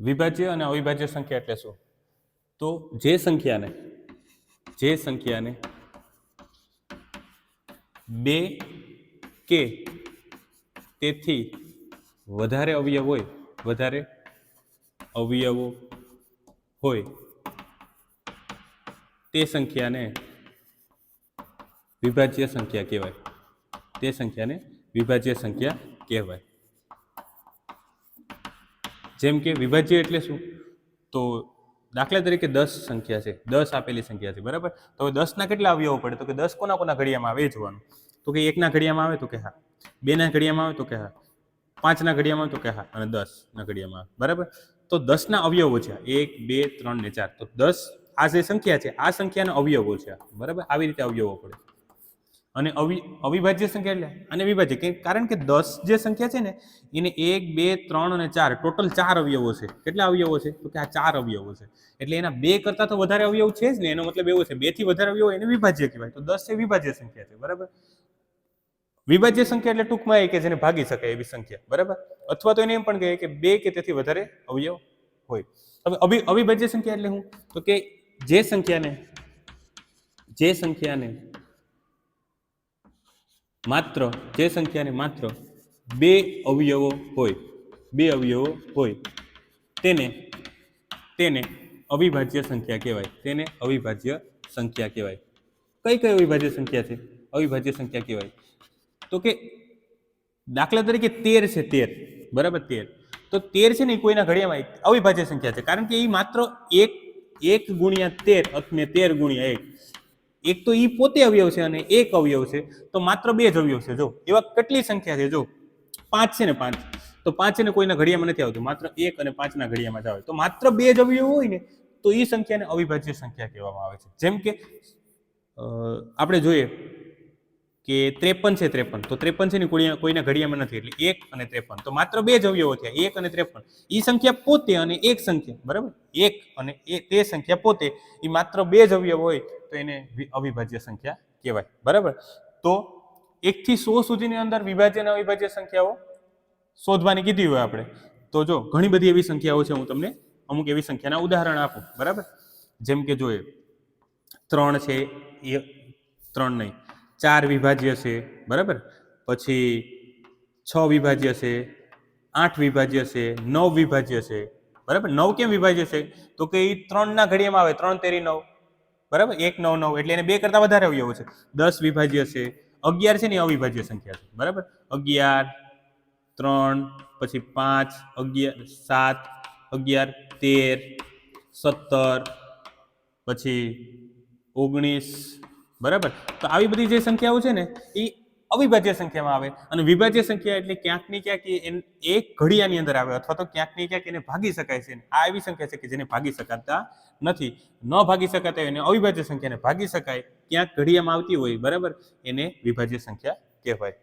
વિભાજ્ય અને અવિભાજ્ય સંખ્યા એટલે શું? તો જે સંખ્યાને જે સંખ્યાને બે કે તેથી વધારે અવયવ હોય, વધારે અવયવો હોય, તે સંખ્યાને વિભાજ્ય સંખ્યા કહેવાય. તે સંખ્યાને વિભાજ્ય સંખ્યા કહેવાય. જેમ કે વિભાજ્ય એટલે શું? તો દાખલા તરીકે દસ સંખ્યા છે. દસ આપેલી સંખ્યા છે, બરાબર? તો હવે દસના કેટલા અવયવો પડે? તો કે દસ કોના કોના ઘડિયામાં આવે એ જોવાનું. તો કે એકના ઘડિયામાં આવે તો કે હા. બેના ઘડિયામાં આવે તો કે હા. પાંચના ઘડિયામાં આવે તો કે હા અને દસના ઘડિયામાં આવે, બરાબર? તો દસના અવયવો છે એક, બે, ત્રણ ને ચાર. તો દસ આ જે સંખ્યા છે, આ સંખ્યાના અવયવો છે બરાબર? આવી રીતે અવયવો પડે. અને અવિ, અવિભાજ્ય સંખ્યા એટલે? અને વિભાજ્ય કે કારણ કે દસ જે સંખ્યા છે ને, એને એક, બે, ત્રણ અને ચાર, ટોટલ ચાર અવયવો છે. કેટલા અવયવો છે? તો કે આ ચાર અવયવો છે. એટલે એના બે કરતાં તો વધારે અવયવ છે જ ને, એનો મતલબ એવો છે, બેથી વધારે અવયવ એને વિભાજ્ય કહેવાય. તો દસ એ વિભાજ્ય સંખ્યા છે, બરાબર? વિભાજ્ય સંખ્યા એટલે ટૂંકમાં એ કે જેને ભાગી શકાય એવી સંખ્યા, બરાબર? અથવા તો એને એમ પણ કહે કે બે કે તેથી વધારે અવયવ હોય. હવે અભિ, અવિભાજ્ય સંખ્યા એટલે શું તો કે જે સંખ્યાને જે સંખ્યાને માત્ર, જે સંખ્યાને માત્ર બે અવયવો હોય, બે અવયવો હોય, તેને તેને અવિભાજ્ય સંખ્યા કહેવાય. તેને અવિભાજ્ય સંખ્યા કહેવાય. કઈ કઈ અવિભાજ્ય સંખ્યા છે? અવિભાજ્ય સંખ્યા કહેવાય. તો કે દાખલા તરીકે તેર છે તેર. બરાબર તેર. તો તેર છે ને એ કોઈના ઘડિયામાં અવિભાજ્ય સંખ્યા છે. કારણ કે એ માત્ર એક એક ગુણ્યા તેર અથવા તેર ગુણ્યા એક. એક તો ઈ પોતે અવયવ છે અને એક અવયવ છે. તો માત્ર બે જ અવયવ છે. જો, એવા કેટલી સંખ્યા છે? જો, પાંચ છે ને પાંચ. તો પાંચ ને કોઈના ઘડિયામાં નથી આવતું. માત્ર એક અને પાંચના ઘડિયામાં જ આવે. તો માત્ર બે જ અવયવ હોય ને, તો એ સંખ્યાને અવિભાજ્ય સંખ્યા કહેવામાં આવે છે. જેમ કે આપણે જોઈએ કે ત્રેપન છે ત્રેપન. તો ત્રેપન છે ને કોઈના ઘડિયામાં નથી. એટલે એક અને ત્રેપન. તો માત્ર બે જ અવયવો થયા. એક અને ત્રેપન. એ સંખ્યા પોતે અને એક સંખ્યા. બરાબર? એક અને એ તે સંખ્યા પોતે એ માત્ર બે જ અવયવ હોય તો એને અવિભાજ્ય સંખ્યા કહેવાય. બરાબર? તો એકથી સો સુધીની અંદર વિભાજ્ય અને અવિભાજ્ય સંખ્યાઓ શોધવાની કીધી હોય આપણે. તો જો, ઘણી બધી એવી સંખ્યાઓ છે હું તમને અમુક એવી સંખ્યાના ઉદાહરણ આપું. બરાબર? જેમ કે જોઈએ, ત્રણ છે એ ત્રણ નહીં. ચાર વિભાજ્ય છે, બરાબર? પછી છ વિભાજ્ય છે, આઠ વિભાજ્ય છે, નવ વિભાજ્ય છે, બરાબર? નવ કેમ વિભાજ્ય છે? તો કે એ ત્રણના ઘડિયામાં આવે, ત્રણ તેરી નવ, બરાબર? એક નવ નવ, એટલે એને બે કરતાં વધારે અવયવો છે. દસ વિભાજ્ય છે, અગિયાર છે ને અવિભાજ્ય સંખ્યા છે, બરાબર? અગિયાર, ત્રણ, પછી પાંચ, અગિયાર, સાત, અગિયાર, તેર, સત્તર, પછી ઓગણીસ બરાબર? તો આવી બધી જે સંખ્યાઓ છે ને એ અવિભાજ્ય સંખ્યામાં આવે. અને વિભાજ્ય સંખ્યા એટલે ક્યાંક ને ક્યાંક એ ઘડિયાની અંદર આવે અથવા તો ક્યાંક ને ક્યાંક એને ભાગી શકાય છે. આ એવી સંખ્યા છે કે જેને ભાગી શકાતા નથી. ન ભાગી શકાતા એને અવિભાજ્ય સંખ્યાને ભાગી શકાય. ક્યાંક ઘડિયામાં આવતી હોય, બરાબર? એને વિભાજ્ય સંખ્યા કહેવાય.